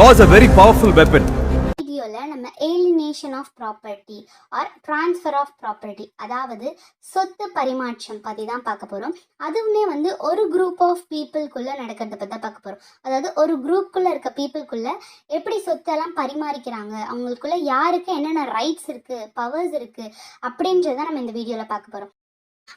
Law is a very powerful வீடியோவில் நம்ம alienation of property or transfer of property அதாவது சொத்து பரிமாற்றம் பற்றி தான் பார்க்க போகிறோம் அதுவுமே வந்து ஒரு குரூப் ஆஃப் பீப்புளுக்குள்ளே நடக்கிறத பற்றி தான் பார்க்க போகிறோம் அதாவது ஒரு குரூப்புக்குள்ளே இருக்க பீப்புளுக்குள்ளே எப்படி சொத்தெல்லாம் பரிமாறிக்கிறாங்க? அவங்களுக்குள்ள யாருக்கு என்னென்ன ரைட்ஸ் இருக்குது பவர்ஸ் இருக்குது அப்படின்றத நம்ம இந்த வீடியோவில் பார்க்க போகிறோம்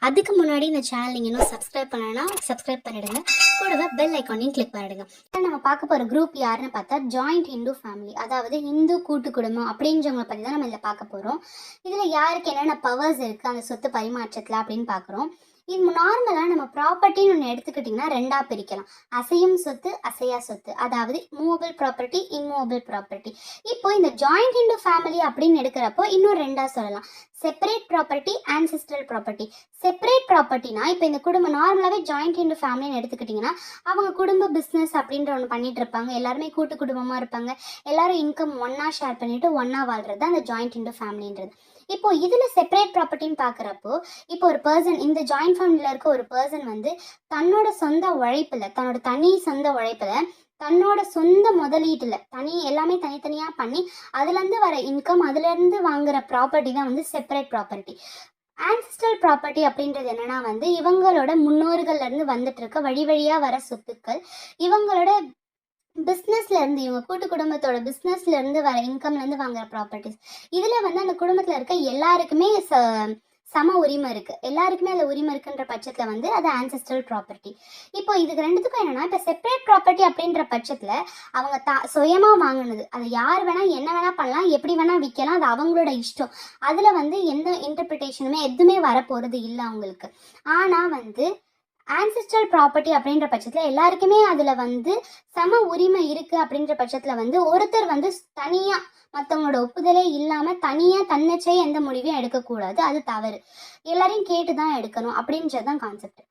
அதுக்கு முன்னாடி இந்த சேனல் நீங்கள் இன்னும் சப்ஸ்கிரைப் பண்ணலைன்னா சப்ஸ்கிரைப் பண்ணிடுங்க. கூடவே பெல் ஐக்கானையும் கிளிக் பண்ணிடுங்க. நம்ம பார்க்க போகிற குரூப் யாருன்னு பார்த்தா ஜாயிண்ட் ஹிந்து ஃபேமிலி அதாவது இந்து கூட்டு குடும்பம் அப்படின்றவங்களை பற்றி தான் நம்ம இதில் பார்க்க போகிறோம் இதில் யாருக்கு என்னென்ன பவர்ஸ் இருக்குது அந்த சொத்து பரிமாற்றத்தில் அப்படின்னு பார்க்குறோம். இது நார்மலாக நம்ம ப்ராப்பர்ட்டின்னு ஒன்று எடுத்துக்கிட்டிங்கன்னா ரெண்டாக பிரிக்கலாம். அசையும் சொத்து அசையா சொத்து. அதாவது மூவபிள் ப்ராப்பர்ட்டி இம்மூவபிள் ப்ராப்பர்ட்டி இப்போ இந்த ஜாயிண்ட் இன்டு ஃபேமிலி அப்படின்னு எடுக்கிறப்போ இன்னும் ரெண்டாக சொல்லலாம். Separate property ancestral property separate ப்ராப்பர்ட்டினா இப்போ இந்த குடும்பம் நார்மலாகவே ஜாயிண்ட் இன்டு ஃபேமிலின்னு எடுத்துக்கிட்டிங்கன்னா அவங்க குடும்ப பிஸ்னஸ் அப்படின்ற ஒன்று பண்ணிட்டு இருப்பாங்க. எல்லாருமே கூட்டு குடும்பமாக இருப்பாங்க. எல்லாரும் இன்கம் ஒன்றா ஷேர் பண்ணிட்டு ஒன்றா வாழ்றது தான் அந்த ஜாயிண்ட் இன்டு ஃபேமிலின்றது இப்போ இதில் செப்பரேட் ப்ராப்பர்ட்டின்னு பார்க்குறப்போ இப்போ ஒரு பர்சன் இந்த ஜாயிண்ட் ஃபேமிலியில் இருக்க ஒரு பர்சன் வந்து தன்னோட சொந்த உழைப்பில் தன்னோட தனி சொந்த உழைப்பில் தன்னோட சொந்த முதலீட்டில் தனி எல்லாமே தனித்தனியாக பண்ணி அதுலேருந்து வர இன்கம் அதுலேருந்து வாங்குற ப்ராப்பர்ட்டி தான் வந்து செப்பரேட் ப்ராப்பர்ட்டி ஆன்சிஸ்டல் ப்ராப்பர்ட்டி அப்படின்றது என்னன்னா வந்து இவங்களோட முன்னோர்கள்ல இருந்து வந்துட்டு இருக்க வழி வழியா வர சொத்துக்கள் இவங்களோட பிஸ்னஸ்ல இருந்து இவங்க கூட்டு குடும்பத்தோட பிஸ்னஸ்ல இருந்து வர இன்கம்ல இருந்து வாங்குற ப்ராப்பர்ட்டிஸ் இதுல வந்து அந்த குடும்பத்துல இருக்க எல்லாருக்குமே ச- சம உரிமை இருக்கு. எல்லாருக்குமே அதுல உரிமை இருக்குன்ற பட்சத்துல வந்து அது ஆன்செஸ்ட்ரல் ப்ராப்பர்ட்டி இப்போ இதுக்கு ரெண்டுத்துக்கும் என்னன்னா இப்போ செப்பரேட் ப்ராப்பர்ட்டி அப்படின்ற பட்சத்துல அவங்க தா சுயமா வாங்கினது. அது யார் வேணா என்ன வேணா பண்ணலாம் எப்படி வேணா விற்கலாம் அது அவங்களோட இஷ்டம். அதுல வந்து எந்த இன்டர்பிரிட்டேஷனுமே எதுவுமே வரப்போறது இல்லை அவங்களுக்கு. ஆனா வந்து ancestral ப்ராப்பர்ட்டி அப்படின்ற பட்சத்தில் எல்லாருக்குமே அதில் வந்து சம உரிமை இருக்குது அப்படின்ற பட்சத்தில் வந்து ஒருத்தர் வந்து தனியாக மற்றவங்களோட ஒப்புதலே இல்லாமல் தனியாக தன்னிச்சை எந்த முடிவையும் எடுக்கக்கூடாது. அது தவறு. எல்லாரையும் கேட்டு தான் எடுக்கணும் அப்படின்றது தான் கான்செப்ட்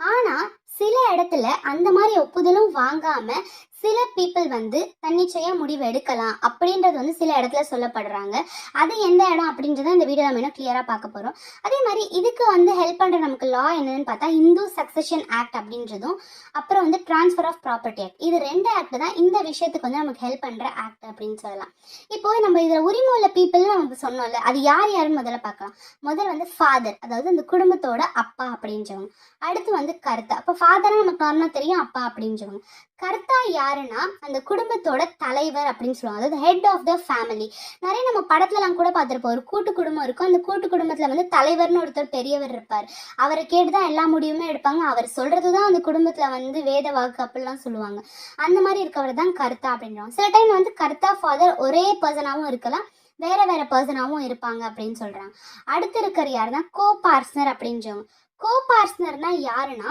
ஆனால் சில இடத்துல அந்த மாதிரி ஒப்புதலும் வாங்காமல் சில பீப்புள் வந்து தன்னிச்சையா முடிவு எடுக்கலாம் அப்படின்றது வந்து சில இடத்துல சொல்லப்படுறாங்க. அது எந்த இடம் அப்படின்றத இந்த வீடியோ நம்ம இன்னும் கிளியராக பார்க்க போகிறோம் அதே மாதிரி இதுக்கு வந்து ஹெல்ப் பண்ற நமக்கு லா என்னன்னு பார்த்தா இந்து சக்சஷன் ஆக்ட் அப்படின்றதும் அப்புறம் வந்து ட்ரான்ஸ்ஃபர் ஆஃப் ப்ராப்பர்ட்டி ஆக்ட் இது ரெண்டு ஆக்ட் தான் இந்த விஷயத்துக்கு வந்து நமக்கு ஹெல்ப் பண்ற ஆக்ட் அப்படின்னு சொல்லலாம். இப்போ நம்ம இதில் உரிமை உள்ள பீப்புள் நம்ம சொன்னோம்ல அது யார் யாருன்னு முதல்ல பார்க்கலாம். முதல்ல வந்து ஃபாதர் அதாவது அந்த குடும்பத்தோட அப்பா அப்படின்றவங்க. அடுத்து வந்து கருத்து. அப்போ ஃபாதர்னா நமக்கு நார்மலாக தெரியும் அப்பா அப்படின்றவங்க. கர்த்தா யாருன்னா அந்த குடும்பத்தோட தலைவர் அப்படின்னு சொல்லுவாங்க. அதாவது ஹெட் ஆஃப் த ஃபேமிலி நிறைய நம்ம படத்துலலாம் கூட பார்த்துருப்போம். ஒரு கூட்டு குடும்பம் இருக்கும். அந்த கூட்டு குடும்பத்தில் வந்து தலைவர்னு ஒருத்தர் பெரியவர் இருப்பார். அவரை கேட்டு தான் எல்லா முடிவுமே எடுப்பாங்க. அவர் சொல்கிறது தான் அந்த குடும்பத்தில் வந்து வேத வாக்கு அப்படிலாம் சொல்லுவாங்க. அந்த மாதிரி இருக்கவர் தான் கர்த்தா அப்படின்றவங்க. சில டைம் வந்து கர்த்தா ஃபாதர் ஒரே பர்சனாகவும் இருக்கலாம். வேற வேற பர்சனாகவும் இருப்பாங்க அப்படின்னு சொல்கிறாங்க அடுத்து இருக்கிற யாருன்னா கோ பார்ட்னர் அப்படின்றவங்க. கோ பார்ட்னர்னா யாருன்னா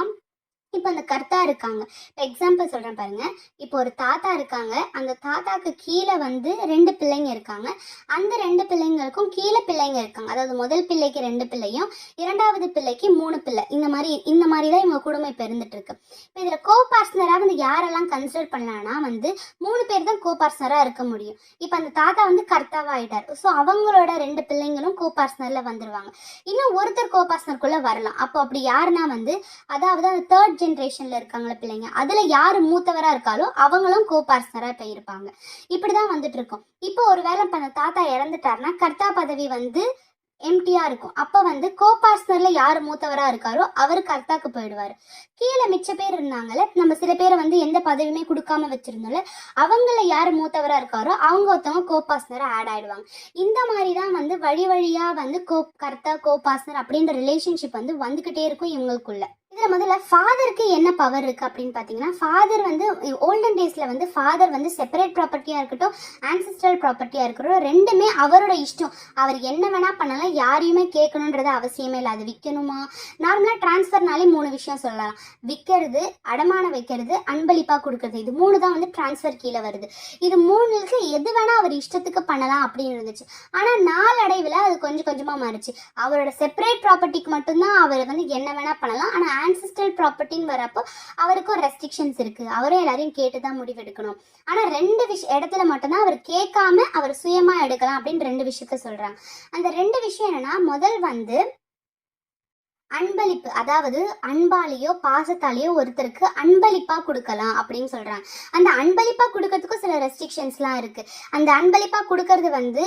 இப்போ அந்த கர்த்தா இருக்காங்க. இப்போ எக்ஸாம்பிள் சொல்கிறேன் பாருங்க. இப்போ ஒரு தாத்தா இருக்காங்க. அந்த தாத்தாக்கு கீழே வந்து ரெண்டு பிள்ளைங்க இருக்காங்க. அந்த ரெண்டு பிள்ளைங்களுக்கும் கீழே பிள்ளைங்க இருக்காங்க. அதாவது முதல் பிள்ளைக்கு ரெண்டு பிள்ளையும் இரண்டாவது பிள்ளைக்கு மூணு பிள்ளை. இந்த மாதிரி இந்த மாதிரி தான் இவங்க குடும்பம் இப்போ இருந்துட்டு இருக்கு. இப்போ இதில் கோ பார்ட்னராக வந்து யாரெல்லாம் கன்சிடர் பண்ணலாம்னா வந்து மூணு பேர் தான் கோ பார்ட்னராக இருக்க முடியும். இப்போ அந்த தாத்தா வந்து கர்த்தாவாக ஆயிட்டார் ஸோ அவங்களோட ரெண்டு பிள்ளைங்களும் கோ பார்ட்னரில் வந்துருவாங்க. இன்னும் ஒருத்தர் கோ பார்ட்னருக்குள்ளே வரலாம். அப்போ அப்படி யாருன்னா வந்து அதாவது அந்த தேர்ட் ஜென்ரேஷன்ல இருக்காங்களே பிள்ளைங்க. அதுல யாரு மூத்தவரா இருக்காலோ அவங்களும் கோ பார்ட்னரா இப்ப இருப்பாங்க. இப்படிதான் வந்துட்டு இருக்கோம் இப்போ ஒரு வேலை பண்ண தாத்தா இறந்துட்டாருன்னா கர்த்தா பதவி வந்து எம்டியா இருக்கும். அப்ப வந்து கோ பார்ட்னர்ல யாரு மூத்தவரா இருக்காரோ அவர் கர்த்தாக்கு போயிடுவாரு. கீழே மிச்ச பேர் இருந்தாங்கல்ல நம்ம சில பேரை வந்து எந்த பதவியுமே கொடுக்காம வச்சிருந்தோம்ல அவங்கள யார் மூத்தவரா இருக்காரோ அவங்க ஒருத்தவங்க கோ ஆட் ஆயிடுவாங்க. இந்த மாதிரி தான் வந்து வழி வழியா வந்து கோ கர்த்தா கோ பார்ட்னர் அப்படின்ற ரிலேஷன்ஷிப் வந்து வந்துகிட்டே இருக்கும் இவங்களுக்குள்ள. இதில் முதல்ல ஃபாதருக்கு என்ன பவர் இருக்குது அப்படின்னு பார்த்தீங்கன்னா ஃபாதர் வந்து ஓல்டன் டேஸில் வந்து ஃபாதர் வந்து செப்பரேட் ப்ராப்பர்ட்டியாக இருக்கட்டும் ancestral ப்ராப்பர்ட்டியாக இருக்கட்டும் ரெண்டுமே அவரோட இஷ்டம். அவர் என்ன வேணால் பண்ணலாம் யாரையுமே கேட்கணுன்றது அவசியமே இல்லை. அது விற்கணுமா? நார்மலாக டிரான்ஸ்ஃபர்னாலே மூணு விஷயம் சொல்லலாம். விற்கிறது அடமானம் வைக்கிறது அன்பளிப்பாக கொடுக்கறது. இது மூணு தான் வந்து டிரான்ஸ்ஃபர் கீழே வருது. இது மூணுக்கு எது வேணால் அவர் இஷ்டத்துக்கு பண்ணலாம் அப்படின்னு இருந்துச்சு. ஆனால் நாளடைவில் அது கொஞ்சம் கொஞ்சமாக மாறுச்சு. அவரோட செப்பரேட் ப்ராப்பர்ட்டிக்கு மட்டும்தான் அவர் வந்து என்ன வேணால் பண்ணலாம். ஆனால் ancestral ப்ராப்பர்ட்டின்னு வரப்போ அவருக்கும் ரெஸ்ட்ரிக்ஷன்ஸ் இருக்கு. அவரும் எல்லாரையும் கேட்டு தான் முடிவெடுக்கணும். ஆனா ரெண்டு விஷ இடத்துல மட்டும்தான் அவர் கேட்காம அவர் சுயமா எடுக்கலாம் அப்படின்னு ரெண்டு விஷயத்த சொல்றாங்க. அந்த ரெண்டு விஷயம் என்னன்னா முதல் வந்து அன்பளிப்பு. அதாவது அன்பாலேயோ பாசத்தாலேயோ ஒருத்தருக்கு அன்பளிப்பா கொடுக்கலாம் அப்படின்னு சொல்றாங்க. அந்த அன்பளிப்பா கொடுக்கறதுக்கும் சில ரெஸ்ட்ரிக்ஷன்ஸ்லாம் இருக்கு. அந்த அன்பளிப்பா கொடுக்கறது வந்து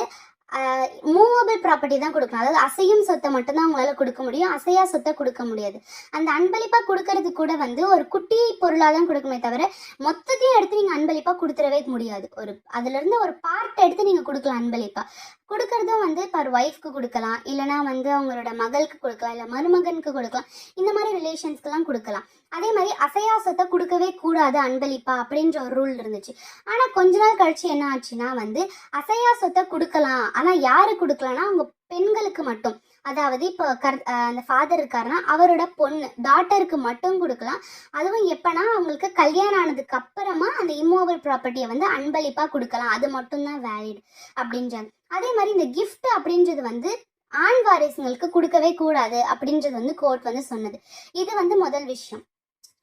மூவபிள் ப்ராப்பர்ட்டி தான் கொடுக்கணும். அதாவது அசையும் சொத்தை மட்டும்தான் அவங்களால கொடுக்க முடியும். அசையா சொத்தை கொடுக்க முடியாது. அந்த அன்பளிப்பா கொடுக்கறது கூட வந்து ஒரு குட்டி பொருளாக தான் கொடுக்குமே தவிர மொத்தத்தையும் எடுத்து நீங்க அன்பளிப்பா கொடுத்துடவே முடியாது. ஒரு அதுல இருந்து ஒரு பார்ட் எடுத்து நீங்கள் கொடுக்கலாம் அன்பளிப்பா. கொடுக்கறதும் வந்து பர் ஒய்ஃப்க்கு கொடுக்கலாம் இல்லைனா வந்து அவங்களோட மகளுக்கு கொடுக்கலாம் இல்லை மருமகனுக்கு கொடுக்கலாம். இந்த மாதிரி ரிலேஷன்ஸ்க்கெல்லாம் கொடுக்கலாம். அதே மாதிரி அசையா சொத்தை கொடுக்கவே கூடாது அன்பளிப்பா அப்படின்ற ஒரு ரூல் இருந்துச்சு. ஆனால் கொஞ்ச நாள் கழிச்சு என்ன ஆச்சுன்னா வந்து அசையா சொத்தை கொடுக்கலாம். ஆனால் யாரு கொடுக்கலாம்னா அவங்க பெண்களுக்கு மட்டும். அதாவது இப்போ கர் அந்த ஃபாதர் இருக்காருன்னா அவரோட பொண்ணு டாட்டருக்கு மட்டும் கொடுக்கலாம். அதுவும் எப்போனா அவங்களுக்கு கல்யாணம் ஆனதுக்கு அப்புறமா அந்த இம்மோவல் ப்ராப்பர்ட்டியை வந்து அன்பளிப்பாக கொடுக்கலாம். அது மட்டும்தான் வேலிட் அப்படின்றாங்க. அதே மாதிரி இந்த கிஃப்ட் அப்படின்றது வந்து ஆண் வாரிசுங்களுக்கு கொடுக்கவே கூடாது அப்படின்றது வந்து கோர்ட் வந்து சொன்னது. இது வந்து முதல் விஷயம்.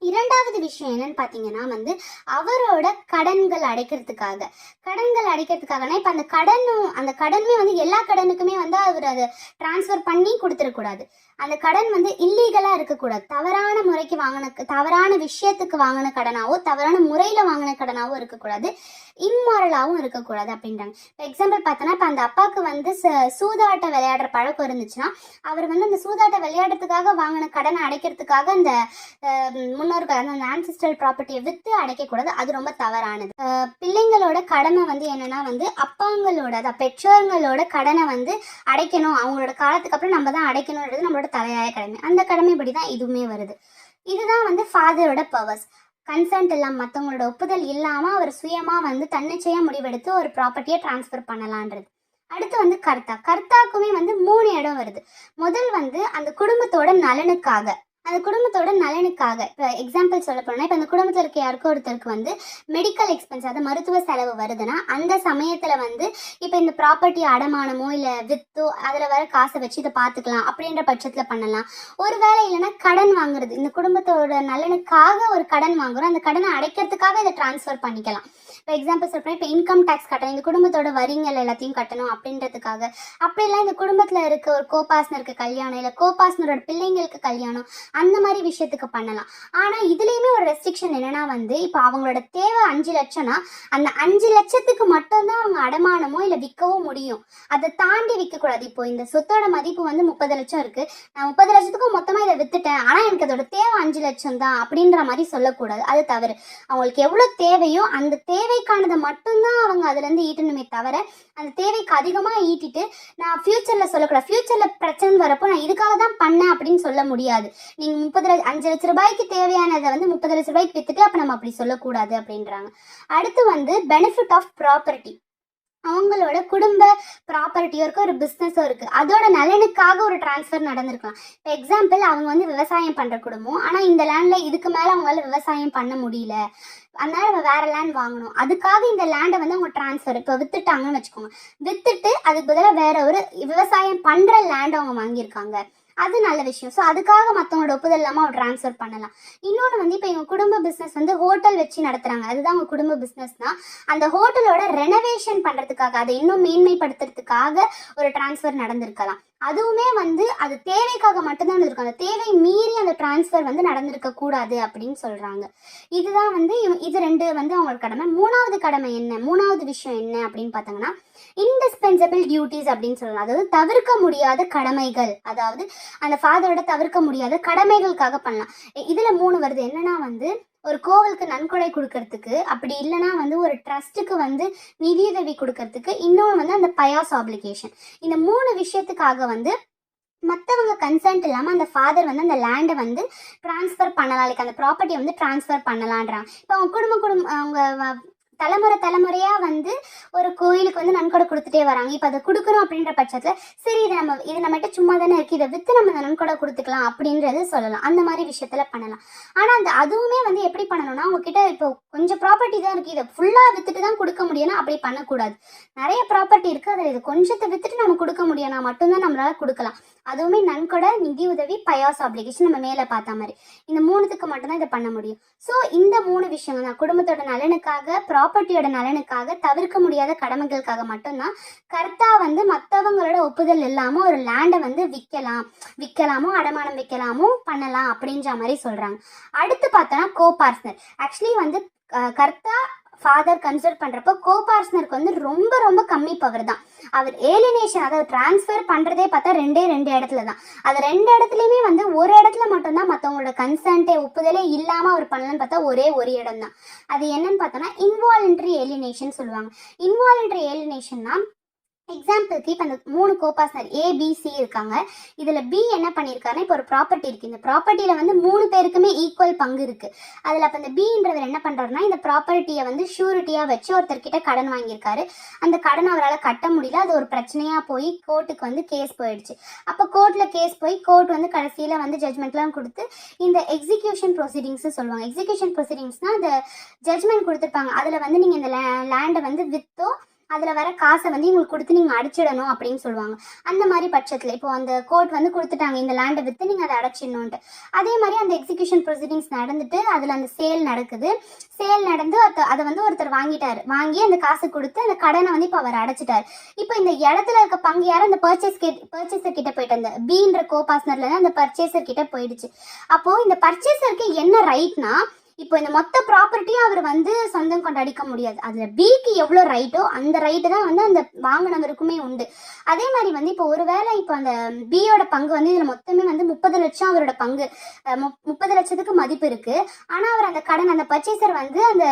இரண்டாவது விஷயம் என்னன்னு பார்த்தீங்கன்னா வந்து அவரோட கடன்கள் அடைக்கிறதுக்காக. கடன்கள் அடைக்கிறதுக்காகனா இப்போ அந்த கடனும் அந்த கடனுமே வந்து எல்லா கடனுக்குமே வந்து அவர் அதை டிரான்ஸ்ஃபர் பண்ணி கொடுத்துடக்கூடாது. அந்த கடன் வந்து இல்லீகலாக இருக்கக்கூடாது. தவறான முறைக்கு வாங்கின தவறான விஷயத்துக்கு வாங்கின கடனாவோ தவறான முறையில் வாங்கின கடனாவோ இருக்கக்கூடாது. இம்மாரலாகவும் இருக்கக்கூடாது அப்படின்றாங்க. இப்போ எக்ஸாம்பிள் பார்த்தோன்னா இப்போ அந்த அப்பாவுக்கு வந்து ச- சூதாட்ட விளையாடுற பழக்கம் இருந்துச்சுன்னா அவர் வந்து அந்த சூதாட்ட விளையாடுறதுக்காக வாங்கின கடனை அடைக்கிறதுக்காக அந்த அஹ், முன்னோர்கள் அந்த ஆன்சிஸ்டல் ப்ராப்பர்ட்டியை விற்று அடைக்கக்கூடாது. அது ரொம்ப தவறானது. பிள்ளைங்களோட கடமை வந்து என்னன்னா வந்து அப்பாங்களோட அதான் பெற்றோர்களோட கடனை வந்து அடைக்கணும். அவங்களோட காலத்துக்கு அப்புறம் நம்ம தான் அடைக்கணுன்றது நம்மளோட தலையாய கடமை. அந்த கடமைப்படி தான் இதுவுமே வருது. இதுதான் வந்து ஃபாதரோட பவர்ஸ் கன்சென்ட் இல்லாமல் மற்றவங்களோட ஒப்புதல் இல்லாமல் அவர் சுயமாக வந்து தன்னிச்சையாக முடிவெடுத்து ஒரு ப்ராப்பர்ட்டியை ட்ரான்ஸ்ஃபர் பண்ணலான்றது. அடுத்து வந்து கர்த்தா. கர்த்தாக்குமே வந்து மூணு இடம் வருது. முதல் வந்து அந்த குடும்பத்தோட நலனுக்காக. அந்த குடும்பத்தோட நலனுக்காக. இப்போ எக்ஸாம்பிள் சொல்ல போனால் இப்போ அந்த குடும்பத்தில் இருக்க யாருக்கோ ஒருத்தருக்கு வந்து மெடிக்கல் எக்ஸ்பென்ஸ் அதாவது மருத்துவ செலவு வருதுன்னா அந்த சமயத்தில் வந்து இப்போ இந்த ப்ராப்பர்ட்டி அடமானமோ இல்லை வித்தோ அதில் வர காசை வச்சு இதை பார்த்துக்கலாம் அப்படின்ற பட்சத்தில் பண்ணலாம். ஒரு வேலை இல்லைன்னா கடன் வாங்குறது இந்த குடும்பத்தோட நலனுக்காக ஒரு கடன் வாங்குறோம் அந்த கடனை அடைக்கிறதுக்காக இதை ட்ரான்ஸ்ஃபர் பண்ணிக்கலாம். இப்போ எக்ஸாம்பிள் சொல்கிறேன் இப்போ இன்கம் டேக்ஸ் கட்டணும் இந்த குடும்பத்தோட வரிங்கள் எல்லாத்தையும் கட்டணும் அப்படின்றதுக்காக. அப்படிலாம் இந்த குடும்பத்தில் இருக்க ஒரு கோபாஸ்னருக்கு கல்யாணம் இல்லை கோபாஸ்னரோட பிள்ளைங்களுக்கு கல்யாணம் அந்த மாதிரி விஷயத்துக்கு பண்ணலாம். ஆனால் இதுலேயுமே ஒரு ரெஸ்ட்ரிக்ஷன் என்னன்னா வந்து இப்போ அவங்களோட தேவை அஞ்சு லட்சம்னா அந்த அஞ்சு லட்சத்துக்கு மட்டும்தான் அவங்க அடமானமோ இல்லை விற்கவோ முடியும். அதை தாண்டி விற்கக்கூடாது. இப்போ இந்த சொத்தோட மதிப்பு வந்து முப்பது லட்சம் இருக்கு. நான் முப்பது லட்சத்துக்கும் மொத்தமாக இதை வித்துட்டேன். ஆனால் எனக்கு அதோட தேவை அஞ்சு லட்சம் தான் அப்படின்ற மாதிரி சொல்லக்கூடாது. அது தவறு. அவங்களுக்கு எவ்வளோ தேவையோ அந்த தேவைக்கானதை மட்டும்தான் அவங்க அதுலேருந்து ஈட்டணுமே தவிர அந்த தேவைக்கு அதிகமாக ஈட்டிட்டு நான் ஃப்யூச்சரில் சொல்லக்கூடாது. ஃப்யூச்சரில் பிரச்சனை வரப்போ நான் இதுக்காக தான் பண்ணேன் அப்படின்னு சொல்ல முடியாது. நீங்கள் முப்பது லட்ச அஞ்சு லட்ச ரூபாய்க்கு தேவையானதை வந்து முப்பது லட்ச ரூபாய்க்கு வித்துட்டு அப்போ நம்ம அப்படி சொல்லக்கூடாது அப்படின்றாங்க. அடுத்து வந்து பெனிஃபிட் ஆஃப் ப்ராப்பர்ட்டி அவங்களோட குடும்ப ப்ராப்பர்ட்டியோ இருக்குது ஒரு பிஸ்னஸோ இருக்கு. அதோட நலனுக்காக ஒரு டிரான்ஸ்ஃபர் நடந்திருக்கலாம். இப்போ எக்ஸாம்பிள் அவங்க வந்து விவசாயம் பண்ற குடும்பம். ஆனால் இந்த லேண்ட்ல இதுக்கு மேலே அவங்களால விவசாயம் பண்ண முடியல. அதனால நம்ம வேற லேண்ட் வாங்கணும். அதுக்காக இந்த லேண்டை வந்து அவங்க டிரான்ஸ்ஃபர் இப்போ வித்துட்டாங்கன்னு வச்சுக்கோங்க. வித்துட்டு அதுக்கு பதிலாக வேற ஒரு விவசாயம் பண்ற லேண்ட் அவங்க வாங்கியிருக்காங்க. அது நல்ல விஷயம். ஸோ அதுக்காக மற்றவங்களோட ஒப்புதல் இல்லாமல் அவர் ட்ரான்ஸ்ஃபர் பண்ணலாம். இன்னொன்று வந்து இப்போ எங்கள் குடும்ப பிஸ்னஸ் வந்து ஹோட்டல் வச்சு நடத்துகிறாங்க அதுதான் அவங்க குடும்ப பிஸ்னஸ்னா அந்த ஹோட்டலோட ரெனோவேஷன் பண்ணுறதுக்காக அதை இன்னும் மேன்மைப்படுத்துறதுக்காக ஒரு ட்ரான்ஸ்ஃபர் நடந்திருக்கலாம். அதுவுமே வந்து அது தேவைக்காக மட்டும்தான் இருக்கும் அந்த தேவை மீறி அந்த ட்ரான்ஸ்ஃபர் வந்து நடந்திருக்க கூடாது அப்படின்னு சொல்கிறாங்க இதுதான் வந்து இது ரெண்டு வந்து அவங்களோட கடமை. மூணாவது கடமை என்ன? மூணாவது விஷயம் என்ன அப்படின்னு பார்த்தாங்கன்னா இன்டிஸ்பென்சபிள் டியூட்டிஸ் அப்படின்னு சொல்லலாம். அதாவது தவிர்க்க முடியாத கடமைகள். அதாவது அந்த ஃபாதரோட தவிர்க்க முடியாத கடமைகளுக்காக பண்ணலாம். இதில் இதுல மூணு வருது. என்னன்னா வந்து ஒரு கோவிலுக்கு நன்கொடை கொடுக்கறதுக்கு அப்படி இல்லைன்னா வந்து ஒரு ட்ரஸ்ட்டுக்கு வந்து நிதியுதவி கொடுக்கறதுக்கு இன்னொன்று வந்து அந்த பயாஸ் ஆப்ளிகேஷன் இந்த மூணு விஷயத்துக்காக வந்து மற்றவங்க கன்சென்ட் இல்லாமல் அந்த ஃபாதர் வந்து அந்த லேண்டை வந்து ட்ரான்ஸ்ஃபர் பண்ணலாம். லைக் அந்த ப்ராப்பர்ட்டியை வந்து ட்ரான்ஸ்ஃபர் பண்ணலான்றாங்க. இப்போ அவங்க குடும்ப குடும்ப அவங்க தலைமுறை தலைமுறையாக வந்து ஒரு கோயிலுக்கு வந்து நன்கொடை கொடுத்துட்டே வராங்க. இப்போ அதை கொடுக்கணும் அப்படின்ற பட்சத்தில் சரி இது நம்ம இது நம்மகிட்ட சும்மா தானே இருக்குது இதை விற்று நம்ம இந்த நன்கொடை கொடுத்துக்கலாம் அப்படின்றது சொல்லலாம். அந்த மாதிரி விஷயத்தில் பண்ணலாம். ஆனால் அந்த அதுவுமே வந்து எப்படி பண்ணணும்னா உங்ககிட்ட இப்போ கொஞ்சம் ப்ராப்பர்ட்டி தான் இருக்குது இதை ஃபுல்லாக விற்றுட்டு தான் கொடுக்க முடியும்னா அப்படி பண்ணக்கூடாது. நிறைய ப்ராப்பர்ட்டி இருக்குது அதில் இது கொஞ்சத்தை விற்றுட்டு நம்ம கொடுக்க முடியும்னா மட்டும்தான் நம்மளால கொடுக்கலாம். அதுவுமே நன்கொடை நிதி உதவி பயாஸ் அப்ளிகேஷன் நம்ம மேலே பார்த்த மாதிரி. இந்த மூணுத்துக்கு மட்டும்தான் இதை பண்ண முடியும். ஸோ இந்த மூணு விஷயங்கள் தான். குடும்பத்தோட நலனுக்காக ப்ரா ப்ராப்பர்ட்டியோட நலனுக்காக தவிர்க்க முடியாத கடமைகளுக்காக மட்டும்தான் கர்த்தா வந்து மற்றவங்களோட ஒப்புதல் இல்லாமல் ஒரு லேண்டை வந்து விற்கலாம் விற்கலாமோ அடமானம் வைக்கலாமோ பண்ணலாம் அப்படின்ற மாதிரி சொல்கிறாங்க அடுத்து பார்த்தோன்னா கோ பார்ட்னர் ஆக்சுவலி வந்து கர்த்தா ஃபாதர் கன்சிடர் பண்ணுறப்போ கோபார்ஸ்னருக்கு வந்து ரொம்ப ரொம்ப கம்மி பவர் தான். அவர் ஏலினேஷன் அதாவது ட்ரான்ஸ்ஃபர் பண்ணுறதே பார்த்தா ரெண்டே ரெண்டு இடத்துல தான் அது ரெண்டு இடத்துலையுமே வந்து ஒரு இடத்துல மட்டும்தான் மற்றவங்களோட கன்சன்ட்டே ஒப்புதலே இல்லாமல் அவர் பண்ணலன்னு பார்த்தா ஒரே ஒரு இடம் தான் அது என்னன்னு பார்த்தோன்னா இன்வாலண்ட்ரி ஏலினேஷன் சொல்லுவாங்க. இன்வாலண்ட்ரி ஏலினேஷன்னா எக்ஸாம்பிளுக்கு இப்போ அந்த மூணு கோபாஸ்னர் ஏபிசி இருக்காங்க. இதில் பி என்ன பண்ணியிருக்காருன்னா இப்போ ஒரு ப்ராப்பர்ட்டி இருக்குது இந்த ப்ராப்பர்ட்டியில் வந்து மூணு பேருக்குமே ஈக்குவல் பங்கு இருக்குது அதில் அப்போ இந்த பின்றவர் என்ன பண்ணுறாருன்னா இந்த ப்ராப்பர்ட்டியை வந்து ஷூரிட்டியாக வச்சு ஒருத்தர்கிட்ட கடன் வாங்கியிருக்காரு. அந்த கடன் அவரால் கட்ட முடியல. அது ஒரு பிரச்சனையாக போய் கோர்ட்டுக்கு வந்து கேஸ் போயிடுச்சு. அப்போ கோர்ட்டில் கேஸ் போய் கோர்ட் வந்து கடைசியில் வந்து ஜட்மெண்ட்லாம் கொடுத்து இந்த எக்ஸிக்யூஷன் ப்ரொசீடிங்ஸ் சொல்லுவாங்க. எக்ஸிக்யூஷன் ப்ரொசீடிங்ஸ்னால் அந்த ஜட்மெண்ட் கொடுத்துருப்பாங்க. அதில் வந்து நீங்கள் இந்த லேண்டை வந்து விற்றோ அதில் வர காசை வந்து இவங்களுக்கு கொடுத்து நீங்கள் அடிச்சிடணும் அப்படின்னு சொல்லுவாங்க. அந்த மாதிரி பட்சத்தில் இப்போ அந்த கோர்ட் வந்து கொடுத்துட்டாங்க இந்த லேண்டை விற்று நீங்கள் அதை அடைச்சிடணுன்ட்டு அதே மாதிரி அந்த எக்ஸிக்யூஷன் ப்ரொசீடிங்ஸ் நடந்துட்டு அதில் அந்த சேல் நடக்குது. சேல் நடந்து அதை வந்து ஒருத்தர் வாங்கிட்டார். வாங்கி அந்த காசு கொடுத்து அந்த கடனை வந்து இப்போ அவர் அடைச்சிட்டார். இப்போ இந்த இடத்துல இருக்க பங்கு யாரும் அந்த பர்ச்சேஸ் பர்ச்சேசர் கிட்ட போயிட்டு அந்த பீன்ற கோபாஸ்னர்ல இருந்து அந்த பர்ச்சேசர் கிட்ட போயிடுச்சு. அப்போ இந்த பர்ச்சேசருக்கு என்ன ரைட்னா இப்போ இந்த மொத்த ப்ராப்பர்ட்டியும் அவர் வந்து சொந்தம் கொண்டாடிக்க முடியாது. அதில் பிக்கு எவ்வளோ ரைட்டோ அந்த ரைட்டு தான் வந்து அந்த வாங்கினவருக்குமே உண்டு. அதே மாதிரி வந்து இப்போ ஒருவேளை இப்போ அந்த பியோட பங்கு வந்து இதில் மொத்தமே வந்து முப்பது லட்சம் அவரோட பங்கு. முப்பது லட்சத்துக்கு மதிப்பு இருக்குது ஆனால் அவர் அந்த கடன் அந்த பர்ச்சேசர் வந்து அந்த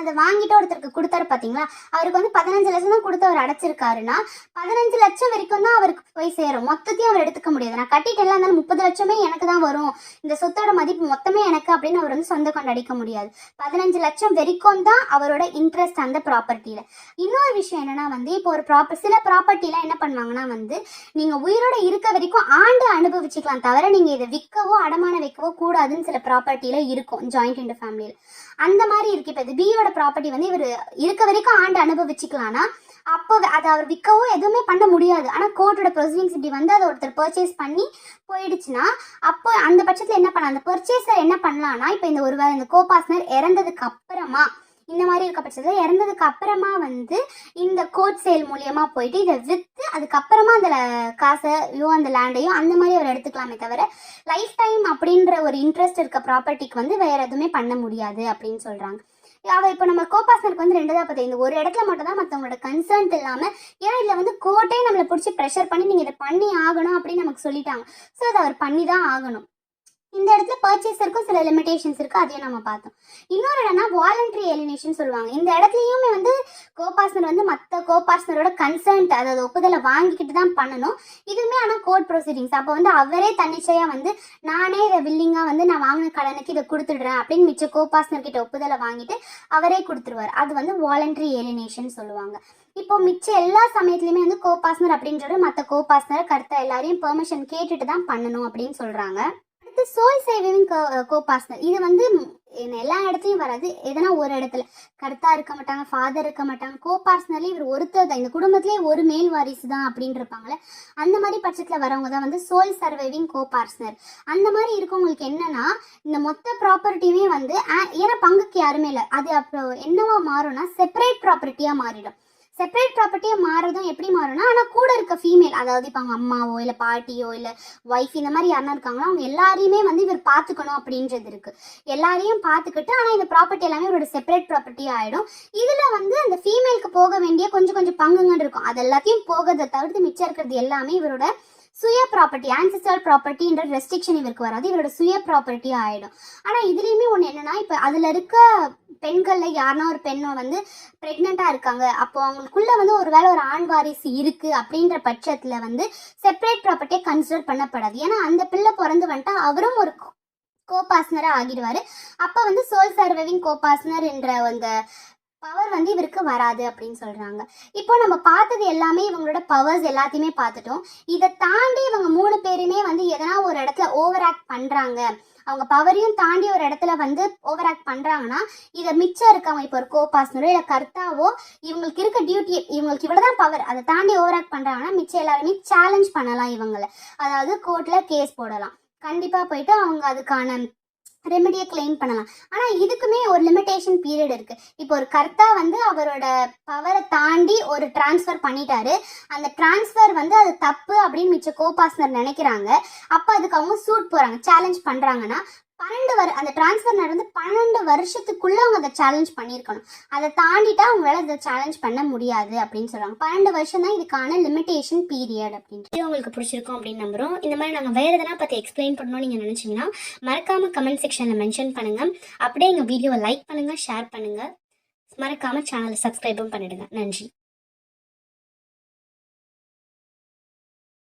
அதை வாங்கிட்டு ஒருத்தருக்கு கொடுத்தாரு பாத்தீங்களா? அவருக்கு வந்து பதினஞ்சு லட்சம் தான் கொடுத்து அவர் அடைச்சிருக்காருன்னா பதினஞ்சு லட்சம் வரைக்கும் தான் அவருக்கு போய் சேரும். மொத்தத்தையும் அவர் எடுத்துக்க முடியாது. நான் கட்டிட்டு எல்லாம் இருந்தாலும் முப்பது லட்சமே எனக்கு தான் வரும். இந்த சொத்தோட மதிப்பு மொத்தமே எனக்கு அப்படின்னு அவர் வந்து சொந்த கொண்டாடிக்க முடியாது. பதினஞ்சு லட்சம் வரைக்கும் தான் அவரோட இன்ட்ரெஸ்ட் அந்த ப்ராப்பர்ட்டியில இன்னொரு விஷயம் என்னன்னா வந்து இப்போ ஒரு ப்ராப்பர் சில ப்ராப்பர்ட்டிலாம் என்ன பண்ணுவாங்கன்னா வந்து நீங்க உயிரோட இருக்க வரைக்கும் ஆண்டு அனுபவிச்சுக்கலாம் தவிர நீங்க இதை விற்கவோ அடமான வைக்கவோ கூடாதுன்னு சில ப்ராப்பர்ட்டியில இருக்கும் ஜாயிண்ட் இன்டு ஃபேமிலியில் அந்த மாதிரி இருக்கு. இப்போ இது பியோட ப்ராப்பர்ட்டி வந்து இவர் இருக்க வரைக்கும் ஆண்டு அனுபவிச்சுக்கலாம்னா அப்போ அதை அவர் விற்கவோ எதுவுமே பண்ண முடியாது. ஆனால் கோர்ட்டோட ப்ரொசீடிங்ஸ் இப்படி வந்து அதை ஒருத்தர் பர்ச்சேஸ் பண்ணி போயிடுச்சுன்னா அப்போ அந்த பட்சத்தில் என்ன பண்ணலாம்? அந்த பர்ச்சேசர் என்ன பண்ணலாம்னா இப்போ இந்த ஒருவேளை இந்த கோபாஸ்னர் இறந்ததுக்கு அப்புறமா இந்த மாதிரி இருக்க பட்சத்தில் இறந்ததுக்கு அப்புறமா வந்து இந்த கோர்ட் சேல் மூலியமா போயிட்டு இதை விற்று அதுக்கப்புறமா அந்த ல- காசையோ அந்த லேண்டையோ அந்த மாதிரி அவர் எடுத்துக்கலாமே தவிர லைஃப் டைம் அப்படின்ற ஒரு இன்ட்ரெஸ்ட் இருக்க ப்ராப்பர்ட்டிக்கு வந்து வேற எதுவுமே பண்ண முடியாது அப்படின்னு சொல்றாங்க. அவள் இப்போ நம்ம கோபாசனருக்கு வந்து ரெண்டு தான் பார்த்தீங்க இந்த ஒரு இடத்துல மட்டும் தான் மற்றவங்களோட கன்சர்ன்ட் இல்லாமல் ஏன்னா இதில் வந்து கோர்ட்டே நம்மளை பிடிச்சி ப்ரெஷர் பண்ணி நீங்கள் இதை பண்ணி ஆகணும் அப்படின்னு நமக்கு சொல்லிட்டாங்க. ஸோ அதை அவர் பண்ணி தான் ஆகணும். இந்த இடத்துல பர்ச்சேஸருக்கும் சில லிமிடேஷன்ஸ் இருக்கு அதையும் நம்ம பார்த்தோம். இன்னொரு இடம்னா வாலண்டரி எலினேஷன் சொல்லுவாங்க. இந்த இடத்துலயுமே வந்து கோபாஸ்னர் வந்து மற்ற கோபாஸ்னரோட கன்சர்ன்ட் அதாவது ஒப்புதலை வாங்கிக்கிட்டு தான் பண்ணணும். இதுவுமே ஆனால் கோர்ட் ப்ரொசீடிங்ஸ் அப்போ வந்து அவரே தன்னிச்சையா வந்து நானே இதை வில்லிங்கா வந்து நான் வாங்கின கடனுக்கு இதை கொடுத்துடுறேன் அப்படின்னு மிச்ச கோபாஸ்னர் கிட்ட ஒப்புதலை வாங்கிட்டு அவரே கொடுத்துருவார். அது வந்து வாலண்டரி ஏலினேஷன் சொல்லுவாங்க. இப்போ மிச்ச எல்லா சமயத்துலையுமே வந்து கோபாஸ்னர் அப்படின்றது மற்ற கோபாஸ்னரை கருத்தை எல்லாரையும் பெர்மிஷன் கேட்டுட்டு தான் பண்ணணும் அப்படின்னு சொல்றாங்க. அடுத்து சோய் சேவிங் கோபாஸ்னர் இது வந்து எல்லா இடத்துலையும் வராது. எதனா ஒரு இடத்துல. கருத்தா இருக்க மாட்டாங்க ஃபாதர் இருக்க மாட்டாங்க. கோபார்ஸ்னர்லி இவர் ஒருத்தர் தான். இந்த குடும்பத்திலே ஒரு மேல் வாரிசு தான் அப்படின்னு இருப்பாங்களே அந்த மாதிரி பட்சத்தில் வரவங்க தான் வந்து சோல் சர்வைவிங் கோபார்ஸ்னர் அந்த மாதிரி இருக்கவங்களுக்கு என்னன்னா இந்த மொத்த ப்ராப்பர்ட்டியுமே வந்து ஏன்னா பங்குக்கு யாருமே இல்லை. அது அப்புறம் என்னவா மாறும்னா செப்பரேட் ப்ராப்பர்ட்டியாக மாறிடும். செப்பரேட் ப்ராப்பர்ட்டியாக மாறுறதும் எப்படி மாறும்னா ஆனால் கூட இருக்க ஃபீமேல் அதாவது இப்போ அவங்க அம்மாவோ இல்லை பாட்டியோ இல்லை ஒய்ஃப் இந்த மாதிரி யாருனா இருக்காங்களோ அவங்க எல்லாரையுமே வந்து இவர் பார்த்துக்கணும் அப்படின்றது இருக்குது எல்லாரையும் பார்த்துக்கிட்டு ஆனால் இந்த ப்ராப்பர்ட்டி எல்லாமே இவரோட செப்பரேட் ப்ராப்பர்ட்டி ஆகிடும் இதில் வந்து அந்த ஃபீமேலுக்கு போக வேண்டிய கொஞ்சம் கொஞ்சம் பங்குங்கன்னு இருக்கும். அது எல்லாத்தையும் போகிறத தவிர்த்து மிச்சம் இருக்கிறது எல்லாமே இவரோட சுய ப்ராப்பர்ட்டி ஆன்சிஸ்டல் ப்ராப்பர்ட்டின்ற ரெஸ்ட்ரிக்ஷன் இவருக்கு வராது. இவரோட சுய ப்ராப்பர்ட்டி ஆகிடும் ஆனால் இதுலேயுமே ஒன்று என்னென்னா இப்போ அதில் இருக்க பெண்களில் யாருன்னா ஒரு பெண்ணை வந்து ப்ரெக்னெண்ட்டாக இருக்காங்க. அப்போ அவங்களுக்குள்ளே வந்து ஒரு வேளை ஒரு ஆண் வாரிசு இருக்குது அப்படின்ற பட்சத்தில் வந்து செப்பரேட் ப்ராப்பர்ட்டியை கன்சிடர் பண்ணப்படாது. ஏன்னா அந்த பிள்ளை பிறந்து வந்துட்டா அவரும் ஒரு கோபாஸ்னராக ஆகிடுவார். அப்போ வந்து சோல் சர்வைவிங் கோபாஸ்னர் என்ற அந்த பவர் வந்து இவருக்கு வராது அப்படின்னு சொல்றாங்க. இப்போ நம்ம பார்த்தது எல்லாமே இவங்களோட பவர்ஸ் எல்லாத்தையுமே பார்த்துட்டோம். இதை தாண்டி இவங்க மூணு பேருமே வந்து எதனா ஒரு இடத்துல ஓவர் ஆக்ட் பண்றாங்க. அவங்க பவரையும் தாண்டி ஒரு இடத்துல வந்து ஓவர் ஆக்ட் பண்ணுறாங்கன்னா இதை மிச்சம் இருக்கவங்க இப்போ ஒரு கோபாஸ்னரோ இல்லை கர்த்தாவோ இவங்களுக்கு இருக்க டியூட்டி இவங்களுக்கு இவ்வளோ தான் பவர் அதை தாண்டி ஓவர் ஆக்ட் பண்ணுறாங்கன்னா மிச்சம் எல்லாருமே சேலஞ்ச் பண்ணலாம் இவங்களை. அதாவது கோர்ட்டில் கேஸ் போடலாம். கண்டிப்பாக போயிட்டு அவங்க அதுக்கான ரெமெடியை கிளைம் பண்ணலாம். ஆனால் இதுக்குமே ஒரு லிமிட்டேஷன் பீரியட் இருக்கு. இப்போ ஒரு கர்த்தா வந்து அவரோட பவரை தாண்டி ஒரு டிரான்ஸ்ஃபர் பண்ணிட்டாரு. அந்த டிரான்ஸ்ஃபர் வந்து அது தப்பு அப்படின்னு மிச்ச கோபாசனர் நினைக்கிறாங்க. அப்போ அதுக்கு அவங்க சூட் போறாங்க சேலஞ்ச் பண்றாங்கன்னா பன்னெண்டு வரு அந்த டிரான்ஸ்ஃபர் நடந்து பன்னெண்டு வருஷத்துக்குள்ள அவங்க அதை சேலஞ்ச் பண்ணியிருக்கணும். அதை தாண்டிட்டா அவங்களால அதை சேலஞ்ச் பண்ண முடியாது அப்படின்னு சொல்றாங்க. பன்னெண்டு வருஷம் தான் இதுக்கான லிமிட்டேஷன் பீரியட் அப்படின்ட்டு உங்களுக்கு பிடிச்சிருக்கும் அப்படின்னு நம்புறோம். இந்த மாதிரி நாங்கள் வேற எதனா பற்றி எக்ஸ்பிளைன் பண்ணணும்னு நீங்கள் நினச்சிங்கன்னா மறக்காம கமெண்ட் செக்ஷனில் மென்ஷன் பண்ணுங்க. அப்படியே எங்கள் வீடியோவை லைக் பண்ணுங்க ஷேர் பண்ணுங்க. மறக்காம சேனலை சப்ஸ்கிரைபும் பண்ணிடுங்க. நன்றி.